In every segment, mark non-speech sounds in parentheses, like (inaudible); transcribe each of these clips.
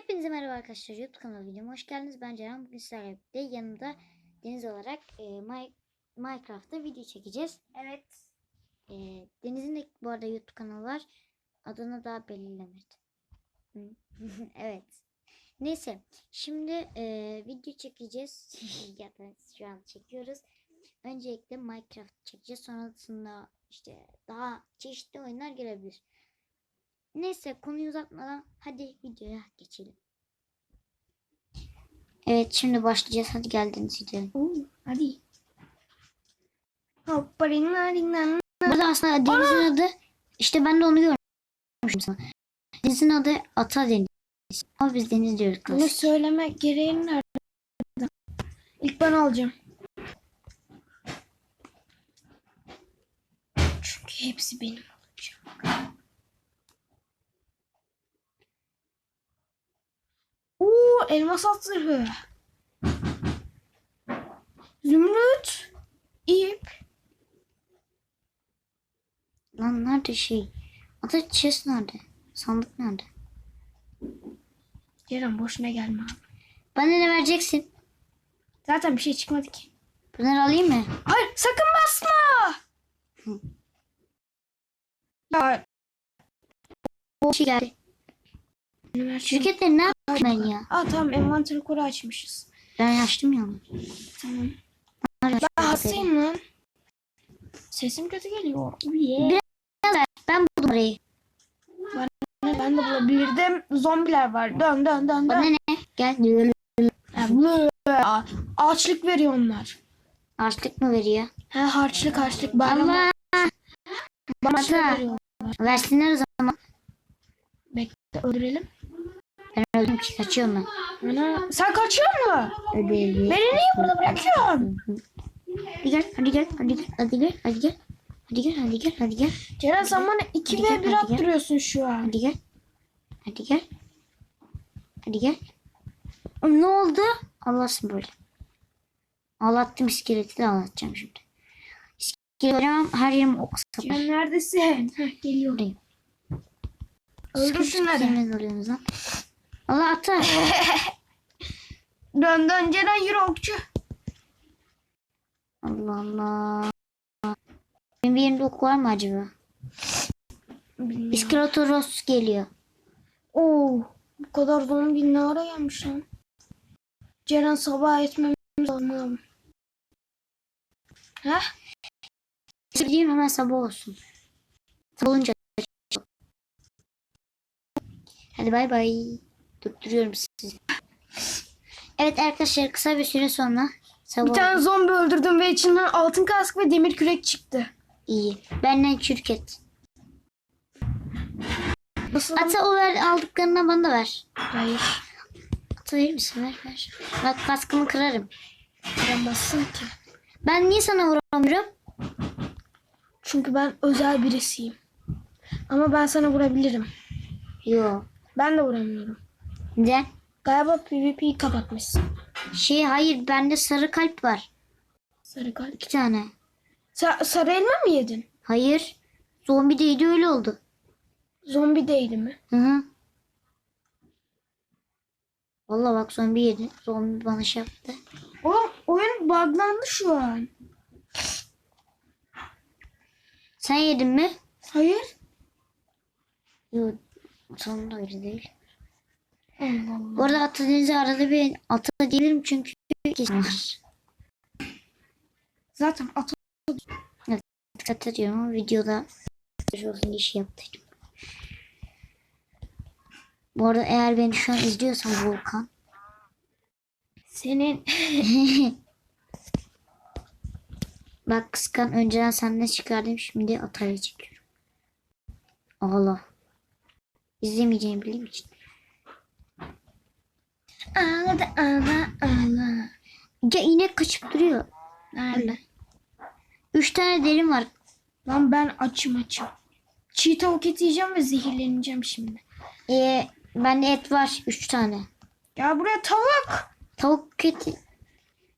Hepinize merhaba arkadaşlar. YouTube kanalı videoma hoş geldiniz. Ben Ceren. Bugün sizlerle birlikte yanımda Deniz olarak e, Mi- Minecraft'ta video çekeceğiz. Evet. E, Deniz'in de bu arada YouTube kanalı var. Adını daha belirlemedim. Hı. (laughs) evet. Neyse. Şimdi e, video çekeceğiz. (laughs) ya da şu an çekiyoruz. Öncelikle Minecraft çekeceğiz. Sonrasında işte daha çeşitli oyunlar gelebilir. Neyse konuyu uzatmadan hadi videoya geçelim. Evet şimdi başlayacağız. Hadi geldiniz gidelim. Oo, hadi. Burada aslında denizin adı işte ben de onu görmüşüm sana. Denizin adı Ata Deniz. Ama biz deniz diyoruz. Bunu klasik. söylemek gereği nerede? İlk ben alacağım. Çünkü hepsi benim olacak. Oo, elmas at zırhı. Zümrüt. İp. Lan nerede şey? Ata chest nerede? Sandık nerede? Ceren boşuna gelme abi. Bana ne vereceksin? Zaten bir şey çıkmadı ki. Bunları alayım mı? Hayır sakın basma. Hı. Ya O şey geldi. Şirket... Şirketleri ne yapayım ben ya? Aa tamam envanteri koru açmışız. Ben açtım ya. Tamam. Ben hastayım lan. Sesim kötü geliyor. Yeah. Biraz. Ben buldum orayı. Ben de bulabilirdim. Zombiler var. Dön dön dön Bana dön. ne? Gel. Ya. Ağaçlık veriyor onlar. Açlık mı veriyor? He harçlık harçlık. Bayram Allah. bana. Versinler o zaman. Bekle öldürelim. Ben öldüm ki kaçıyorum ben. Ana, sen kaçıyor musun? Öldüm. Beni niye burada bırakıyorsun? Hadi gel, hadi gel, hadi gel, hadi gel, hadi gel. Hadi gel, hadi gel, hadi gel. Ceren sen bana 2 Hadi gel, ve 1 hadi gel. attırıyorsun şu an. Hadi gel. Hadi gel. Hadi gel. Ne oldu? Allah'sın böyle. Ağlattım iskeleti de ağlatacağım şimdi. İskelet hocam her yerim ok sapar. Ceren neredesin? Heh, geliyor. Buradayım. Öldür şunları. Alıyorsunuz lan? Allah ata. Dön dön Ceren yürü okçu. Allah Allah. Benim bir yerimde ok var mı acaba? İskeletoros geliyor. Oo, bu kadar zombi ne ara gelmiş lan? Ceren sabah etmemiz lazım. Heh, Söyleyeyim hemen sabah olsun. Sabah olunca. Hadi bay bay. Durduruyorum sizi. Evet arkadaşlar kısa bir süre sonra sabah bir tane zombi öldürdüm ve içinden altın kask ve demir kürek çıktı. iyi. Benden şirket. Nasıl? Ata o ver aldıklarından bana da ver. Hayır. Ata verir misin? Ver ver. Bak kaskımı kırarım. Ben bassın ki. Ben niye sana vuramıyorum? Çünkü ben özel birisiyim. Ama ben sana vurabilirim. Yo. Ben de vuramıyorum. Neden? Galiba PvP'yi kapatmışsın. Şey hayır bende sarı kalp var. Sarı kalp. İki tane. Sa- sarı elma mı yedin? Hayır. Zombi değildi öyle oldu. Zombi değildi mi? Hı hı. Vallahi bak zombi yedi. Zombi bana şey yaptı. Oğlum oyun buglandı şu an. Sen yedin mi? Hayır. Yok. Sonunda öyle değil. Allah. Bu arada Atadeniz'e arada bir ata diyebilirim çünkü kesin var. Zaten at Dikkat ediyorum ama videoda olsun şey yaptım. Bu arada eğer beni şu an izliyorsan Volkan. senin (laughs) Bak kıskan önceden senden çıkardım şimdi ataya çekiyorum. Allah. İzlemeyeceğimi bildiğim için. Ağladı ağla ağla. Ya inek kaçıp duruyor. Nerede? Üç tane derim var. Lan ben açım açım. Çiğ tavuk eti yiyeceğim ve zehirleneceğim şimdi. Ee, bende et var. Üç tane. Gel buraya tavuk. Tavuk eti.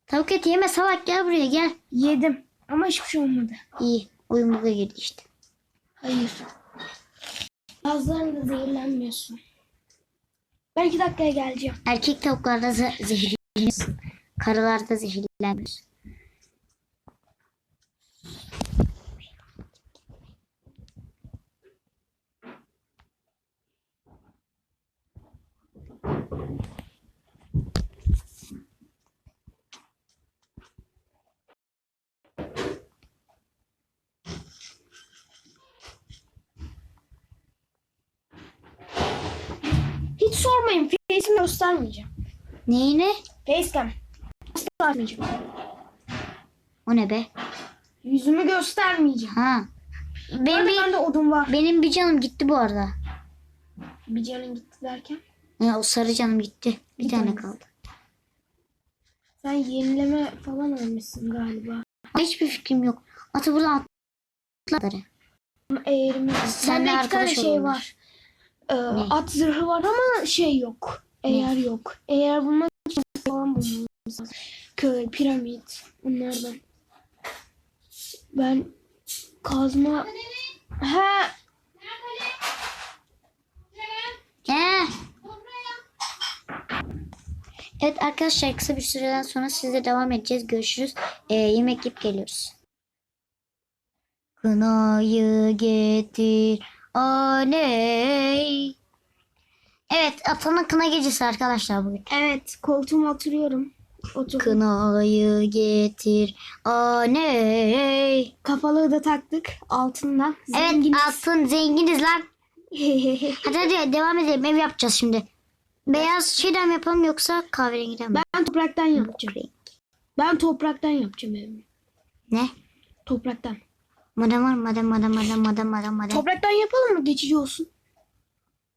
Tavuk eti yeme salak gel buraya gel. Yedim. Ama hiçbir şey olmadı. İyi. Oyun buga girdi işte. Hayır. Bazılarında zehirlenmiyorsun. Ben iki dakikaya geleceğim. Erkek tavuklarda ze- zehirleniyorsun. Karılarda zehirlenmiyorsun. Hiç sormayın. Face'imi göstermeyeceğim. Neyine? Facecam. Göstermeyeceğim. O ne be? Yüzümü göstermeyeceğim. Ha. Benim bir, bende odun var. benim bir canım gitti bu arada. Bir canın gitti derken. Ya, o sarı canım gitti. Bir, Bir tane tanesi. kaldı. Sen yenileme falan almışsın galiba. Hiçbir fikrim yok. Atı buradan atları. Bende iki tane arkadaş şey olalım. var. Ee, at zırhı var ama şey yok. Eğer yok. Eğer bulmak için falan bulmamız lazım. Köy, piramit. Onlardan. Ben kazma... He. Ee. Evet arkadaşlar kısa bir süreden sonra sizle devam edeceğiz. Görüşürüz. Ee, yemek yiyip geliyoruz. Kınayı getir aney. Evet Atan'ın kına gecesi arkadaşlar bugün. Evet koltuğuma oturuyorum. Otur. Kınayı getir aney. Kafalığı da taktık altından. Evet Zengin. altın zenginiz lan. (laughs) Hadi hadi devam edelim. Ev yapacağız şimdi. Beyaz şeyden mi yapalım yoksa kahverengiden mi? ben topraktan yapacağım. Ben topraktan yapacağım evimi. Ne? Topraktan. Madem var madem madem madem madem madem madem. Topraktan yapalım mı? Geçici olsun.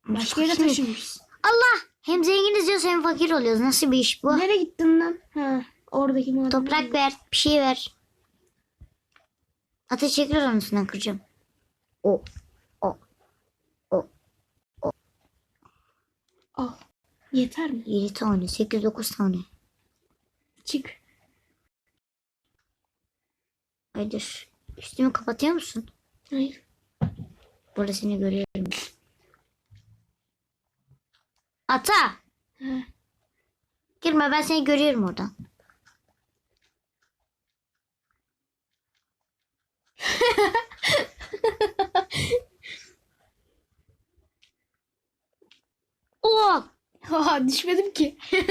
Başka yere Fakir- taşınırız. Allah! Hem zenginiz diyoruz hem fakir oluyoruz. Nasıl bir iş bu? Nereye gittin lan? Ha, oradaki maden. Toprak ver. Bir şey ver. Ateş çekilir onun üstünden kıracağım. O. O. Al. Yeter mi? 7 tane. 8-9 tane. Çık. Haydır. Üstümü kapatıyor musun? Hayır. Burada seni görüyorum. Ata! Ha. Girme ben seni görüyorum oradan. (laughs) Oh! Ha, düşmedim ki. (laughs)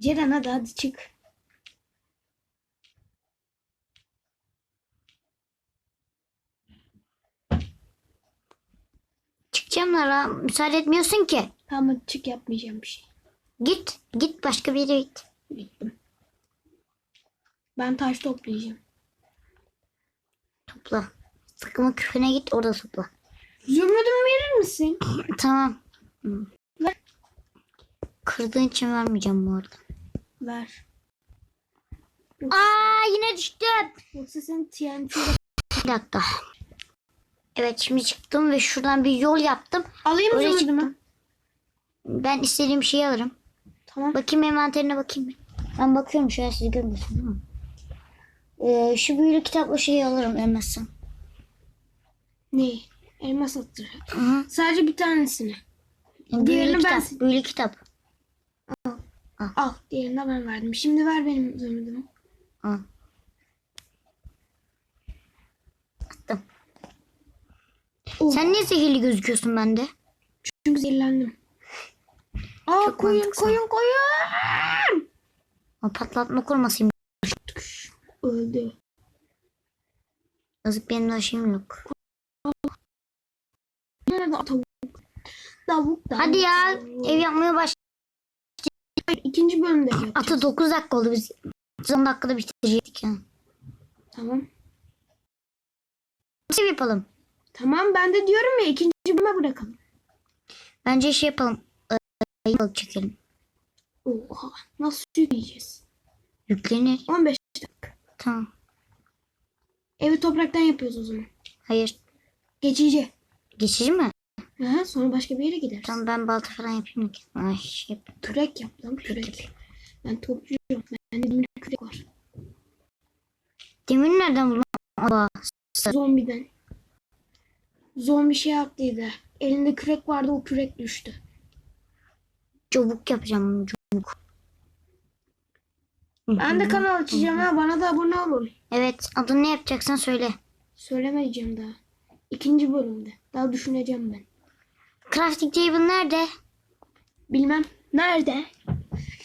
Ceren hadi hadi çık. Çıkacağım Lara. Müsaade etmiyorsun ki. Tamam çık yapmayacağım bir şey. Git. Git başka bir yere git. Gittim. Ben taş toplayacağım. Topla. Sıkımı küfene git orada topla. Zümrüdümü verir misin? (clears throat) Tamam. Ver. Kırdığın için vermeyeceğim bu arada. Ver. Aa yine düştüm. Yoksa sen TNT'yle... Bir dakika. Evet şimdi çıktım ve şuradan bir yol yaptım. Alayım mı zümrüdümü? Ben istediğim şeyi alırım. Tamam. Bakayım envanterine bakayım. Ben bakıyorum şöyle siz görmüyorsunuz değil mi? Ee, şu büyülü kitapla şeyi alırım ölmezsem. Ne? Elmas attır. Sadece bir tanesini. Diğerini ben- kitap. Büyülü kitap. Al. Diğerini de ben verdim. Şimdi ver benim zümrüdümü. Al. Attım. Oh, Sen niye zehirli gözüküyorsun bende? Çünkü zehirlendim. Aa Çok koyun mantıksal. koyun koyun. O patlatma kurmasıyım. Öldü. Yazık benim de şeyim yok. Nerede tavuk? Tavuk tavuk. Hadi ya ev yapmaya baş. İkinci bölümde yapacağız. Atı 9 dakika oldu biz. 10 dakikada bitirecektik yani. Tamam. Nasıl yapalım? Tamam ben de diyorum ya ikinci bölüme bırakalım. Bence şey yapalım. Ee, balık çekelim. Oha nasıl yiyeceğiz? Yüklenir. 15 dakika. Tamam. Evi topraktan yapıyoruz o zaman. Hayır. Geçici. Geçici mi? Aha, sonra başka bir yere gideriz. Tamam ben balta falan yapayım. Ay şey yap. Kürek yap lan kürek. Ben topluyorum. Bende demir kürek var. Demir nereden buldun? Zombiden. Zombi şey yaptıydı. Elinde kürek vardı o kürek düştü. Çabuk yapacağım. Çabuk. Ben de kanal açacağım ha bana da abone olun. Evet adını ne yapacaksın söyle. Söylemeyeceğim daha. İkinci bölümde. Daha düşüneceğim ben. Crafting table nerede? Bilmem. Nerede?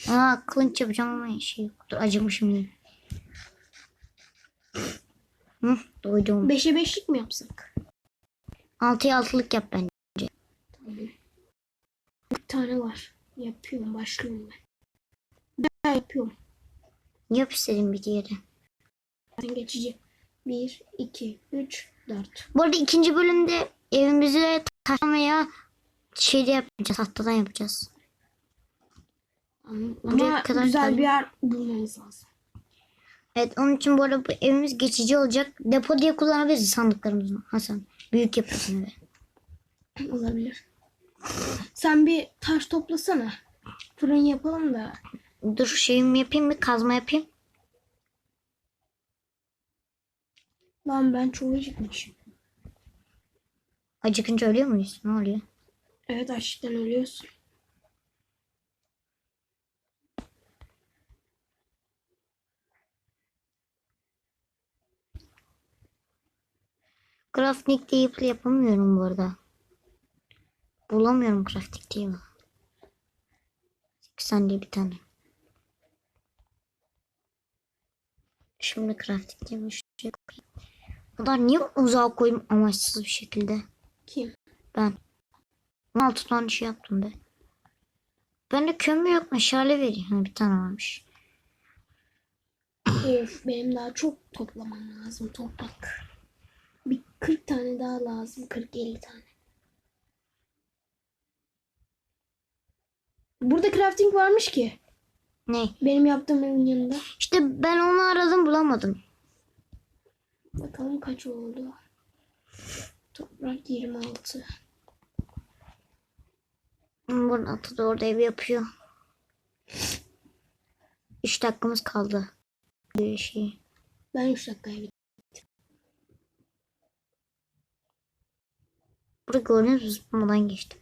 Aa kılıç yapacağım ama şey yoktur. Acımışım yine. Hı, doydum. Beşe beşlik mi yapsak? Altıya altılık yap bence. Bir tane var. Yapıyorum. Başlıyorum ben. Ben yapıyorum. Yap istediğin bir yere. Ben geçici. Bir, iki, üç, dört. Bu arada ikinci bölümde evimizi taşlamaya şeyde yapacağız. Tahtadan yapacağız. Ama Buraya kadar güzel bir yer bulmamız lazım. Evet onun için bu arada bu evimiz geçici olacak. Depo diye kullanabiliriz sandıklarımızı. Hasan. Büyük yapıyorsun eve. Olabilir. Sen bir taş toplasana. Fırın yapalım da. Dur şeyimi yapayım mı? Kazma yapayım. Lan ben çok acıkmışım. Acıkınca ölüyor muyuz? Ne oluyor? Evet açlıktan ölüyorsun. Crafting table yapamıyorum bu arada. Bulamıyorum crafting table. Sen diye bir tane. Şimdi crafting table şuraya koyayım. Bunlar niye uzağa koyayım amaçsız bir şekilde? Kim? Ben. 16 tane şey yaptım be. Bende kömür yok meşale vereyim. Ha, bir tane varmış. Of benim daha çok toplamam lazım toprak. Bir 40 tane daha lazım. 40-50 tane. Burada crafting varmış ki. Ne? Benim yaptığım evin yanında. İşte ben onu aradım bulamadım. Bakalım kaç oldu. Toprak 26. Burada atı da orada ev yapıyor. 3 dakikamız kaldı. Bir şey. Ben 3 dakikaya bitirdim. Burada gördünüz mü zıplamadan geçtim.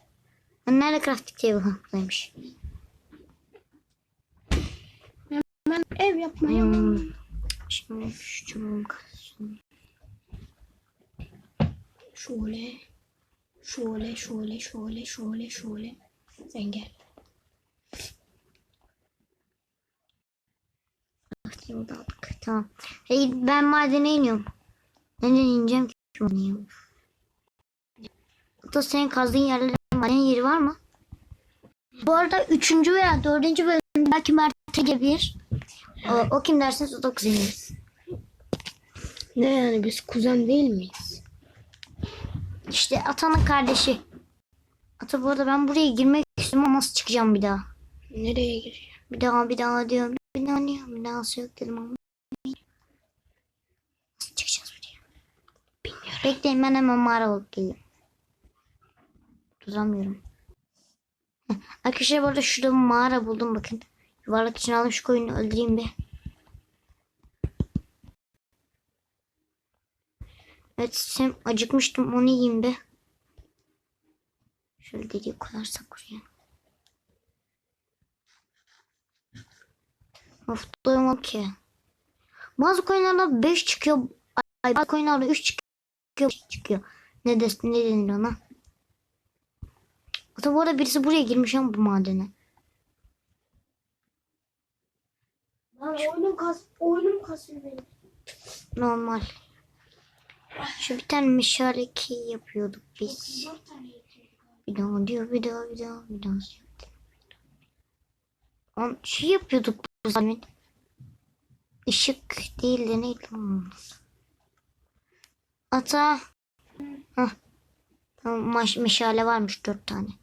Ben nerede crafting table? Buradaymış. Ben ev yapmaya Hmm. Şimdi şu çubuğum kalsın. Şöyle. Şöyle şöyle şöyle şöyle şöyle. Sen gel. Crafting table aldık. Tamam. Hey, ben madene iniyorum. Nereden ineceğim ki? Şu an Hatta senin kazdığın yerlerde maden yeri var mı? Bu arada üçüncü veya dördüncü bölümde belki Mert'e gelebilir. O, o kim derseniz o da kuzenimiz. Ne yani biz kuzen değil miyiz? İşte Atan'ın kardeşi. Ata bu arada ben buraya girmek istiyorum ama nasıl çıkacağım bir daha? Nereye gireceğim? Bir daha bir daha diyorum. Bir daha diyorum. Bir daha yok dedim ama. Nasıl çıkacağız buraya? Bilmiyorum. Bekleyin ben hemen mağara geleyim. Duramıyorum. Heh, (laughs) Arkadaşlar bu arada şurada mağara buldum bakın. Yuvarlak için aldım şu koyunu öldüreyim bir. Evet sen acıkmıştım onu yiyeyim be. Şöyle deliği koyarsak buraya. Of doyamam ki. Bazı coinlarda 5 çıkıyor. Ay, bazı coinlarda 3 çıkıyor. 5 çıkıyor. Ne, des ne denir ona? Hatta bu arada birisi buraya girmiş ama bu madene. Lan oyunum kas oyunum kasıyor benim. Normal. Şu bir tane meşale key yapıyorduk biz. 4 tane getirdik. Bir daha diyor bir daha bir daha bir daha. On şey yapıyorduk bu zaman. Işık değil de neydi lan? Ata. Hah. Tamam meşale varmış dört tane.